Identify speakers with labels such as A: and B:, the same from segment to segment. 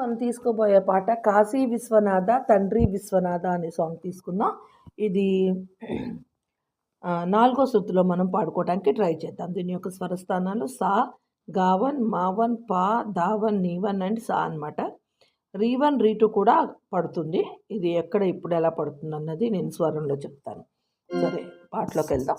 A: మనం తీసుకోబోయే పాట కాశీ విశ్వనాథ తండ్రి విశ్వనాథ అనే సాంగ్ తీసుకుందాం. ఇది నాలుగో శృతిలో మనం పాడుకోవడానికి ట్రై చేద్దాం. దీని యొక్క స్వరస్థానాలు సా గావన్ మావన్ పా దావన్ నీవన్ అండ్ సా అన్నమాట. రీవన్ రీటు కూడా పడుతుంది. ఇది ఎక్కడ ఇప్పుడు ఎలా పడుతుంది అన్నది నేను స్వరంలో చెప్తాను. సరే పాటలోకి వెళ్దాం.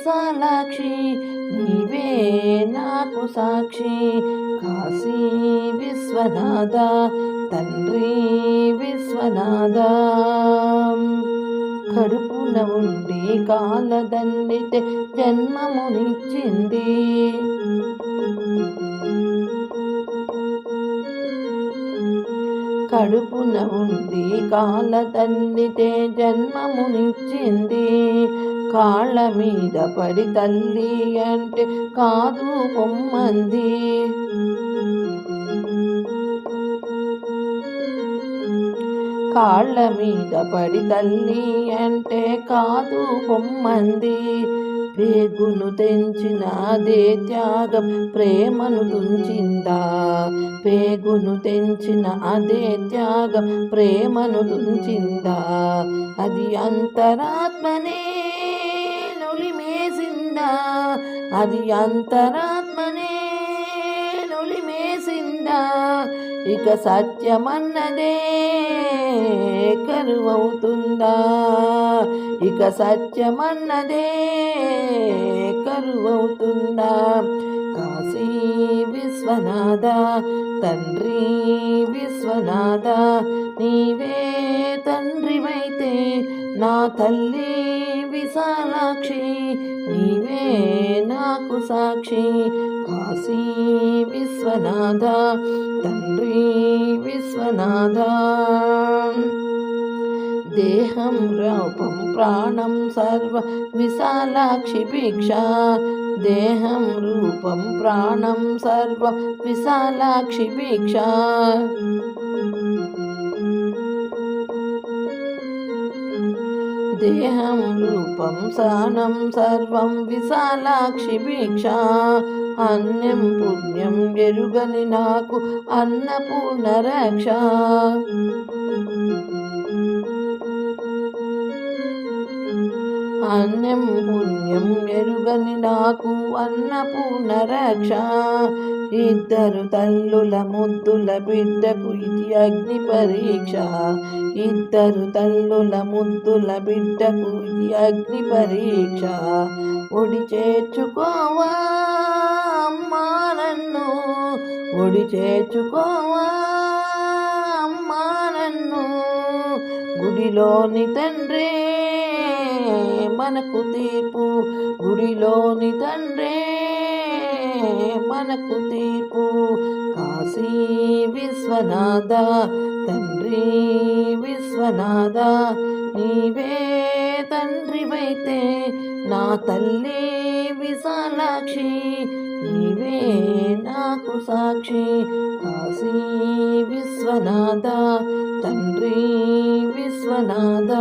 A: విశాలాక్షి నీవే నాకు సాక్షి. కాశీ విశ్వనాథ తండ్రి విశ్వనాథ. కడుపున ఉండి కాలదండితే జన్మమునిచ్చింది. కడుపున ఉండి కాళ్ళ తల్లితే జన్మమునిచ్చింది. కాళ్ళ మీద పడి తల్లి అంటే కాదు బొమ్మంది. కాళ్ళ మీద పడి తల్లి అంటే కాదు బొమ్మంది. పేగును తెంచిన అదే త్యాగం ప్రేమను తుంచిందా? పేగును తెంచిన అదే త్యాగం ప్రేమను తుంచిందా? అది అంతరాత్మనే నులిమేసిందా అది అంతరాత్మనే నులిమేసిందా? ఇక సత్యమన్నదే కరువవుతుందా? ఇక సత్యమన్నదే కరువవుతుందా? కాశీ విశ్వనాథ తండ్రి విశ్వనాథ నీవే తండ్రివైతే నా తల్లి విశాలాక్షి నీవే నాకు సాక్షి. కాశీ విశ్వనాథ తండ్రి విశ్వనాథ. దేహం రూపం ప్రాణం సర్వ విశాలాక్షి భిక్ష. దేహం రూపం ప్రాణం సర్వ విశాలాక్షి భిక్ష. దేహం రూపం సానం సర్వం విశాలాక్షి భిక్ష అన్యం పుణ్యం ఎరుగని నాకు అన్నపూర్ణ రక్ష అన్యం పుణ్యం ఎరుగని నాకు అన్నపూర్ణ రక్ష ఇద్దరు తల్లుల ముద్దుల బిడ్డకు ఇది అగ్ని పరీక్ష. ఇద్దరు తల్లుల ముద్దుల బిడ్డకు ఇది అగ్ని పరీక్ష. ఒడి చేర్చుకోవా అమ్మా నన్ను? ఒడి చేర్చుకోవా అమ్మా నన్ను? గుడిలోని తండ్రే మనకు తీర్పు. గుడిలోని తండ్రే మనకు తీర్పు. కాశీ విశ్వనాథ తండ్రి విశ్వనాథ నీవే తండ్రివైతే నా తల్లి విశాలాక్షి నీవే నాకు సాక్షి. కాశీ విశ్వనాథ తండ్రి విశ్వనాథ.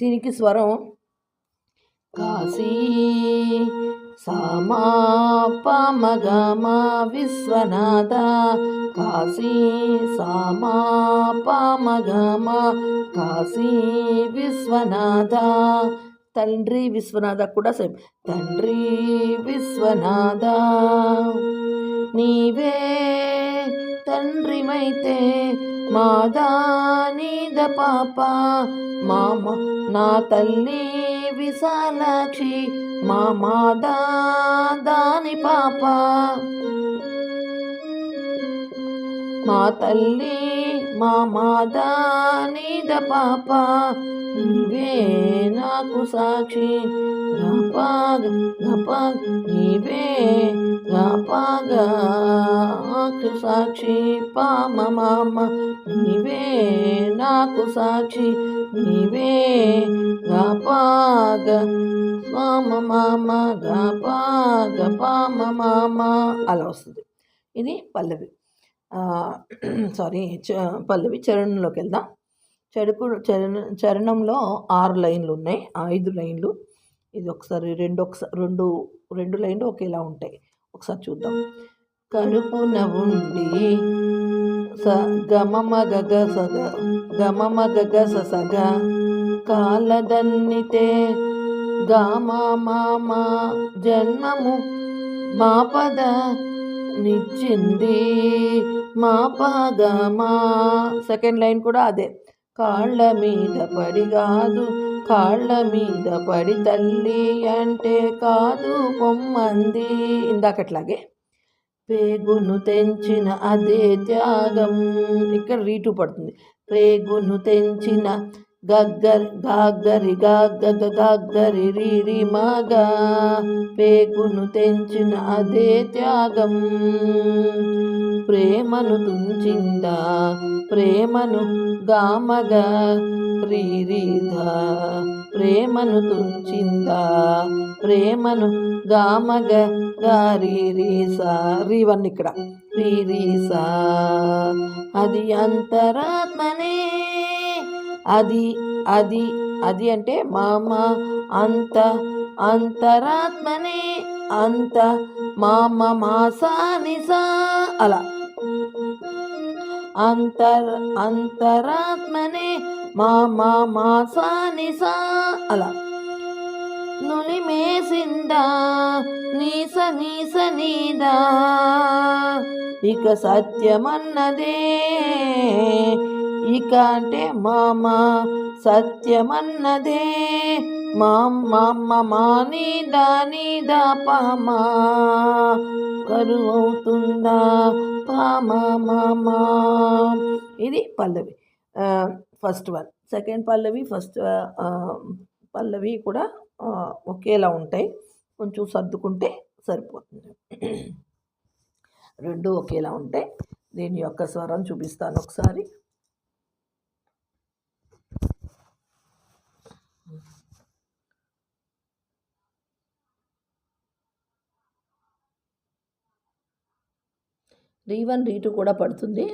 A: దీనికి స్వరం కాశీ సామా పామగమా విశ్వనాథ కాశీ సామా పామగమా కాశీ విశ్వనాథ. తండ్రి విశ్వనాథ కూడా సేమ్. తండ్రి విశ్వనాథ. నీవే తండ్రిమైతే మాదానిద పాప మామ నా తల్లి విశాలాక్షి మా మాదా దాని పాప. మా తల్లి మా మాదానిద పాప నీవే నాకు సాక్షి గప గప నీవే గాపాగా సాక్షి పామ మామ నీవే నాకు సాక్షి నీవే గపాగ స్వామ మామ గపాగ పామ మామ అలా వస్తుంది. ఇది పల్లవి. సారీ చ పల్లవి చరణంలోకి వెళ్దాం. చెడుకు చరణ చరణంలో ఆరు లైన్లు ఉన్నాయి. ఐదు లైన్లు. ఇది ఒకసారి రెండు ఒకసారి రెండు రెండు లైన్లు ఒకేలా ఉంటాయి. ఒకసారి చూద్దాం. కడుపున ఉండి స గమమ గగ సగ గమమ గగ సగ కాలదన్నితే గామా జన్మము మాపద నిచ్చింది మాప గమా సెకండ్ లైన్ కూడా అదే. కాళ్ళ మీద పడి కాదు కాళ్ళ మీద పడి తల్లి అంటే కాదు పొమ్మంది. ఇందాకట్లాగే పేగును తెంచిన అదే త్యాగం. ఇక్కడ రీటు పడుతుంది. పేగును తెంచిన గగ్గరి గాగ్గరి గాగ్గ గాగ్గరి రీరి మాగా. పేగును తెంచిన అదే త్యాగం. ప్రేమను తుంచిందా ప్రేమను గామగా రీరీధ ప్రేమను తుంచిందా ప్రేమను గామగ గారీరీసా రీవన్ ఇక్కడ. రీరీసా అది అంతరాత్మనే. అది అది అది అంటే మామ అంత అంతరాత్మనే అంత మామ మాసానిసా అలా. అంతర్ అంతరాత్మనే మామ మాసా నిసా అలా. నులిమేసిందా నీస నీస నీదా. ఇక సత్యమన్నదే ఇక అంటే మామ సత్యమన్నదే. మామ్మ మాని దాని దా పామా. కరువవుతుందా పామా మామా. ఇది పల్లవి. First one. సెకండ్ పల్లవి ఫస్ట్ పల్లవి కూడా ఒకేలా ఉంటాయి. కొంచెం సర్దుకుంటే సరిపోతుంది. రెండు ఒకేలా ఉంటాయి. దీని యొక్క స్వరం చూపిస్తాను ఒకసారి. రీ వన్ రీ టూ కూడా పడుతుంది.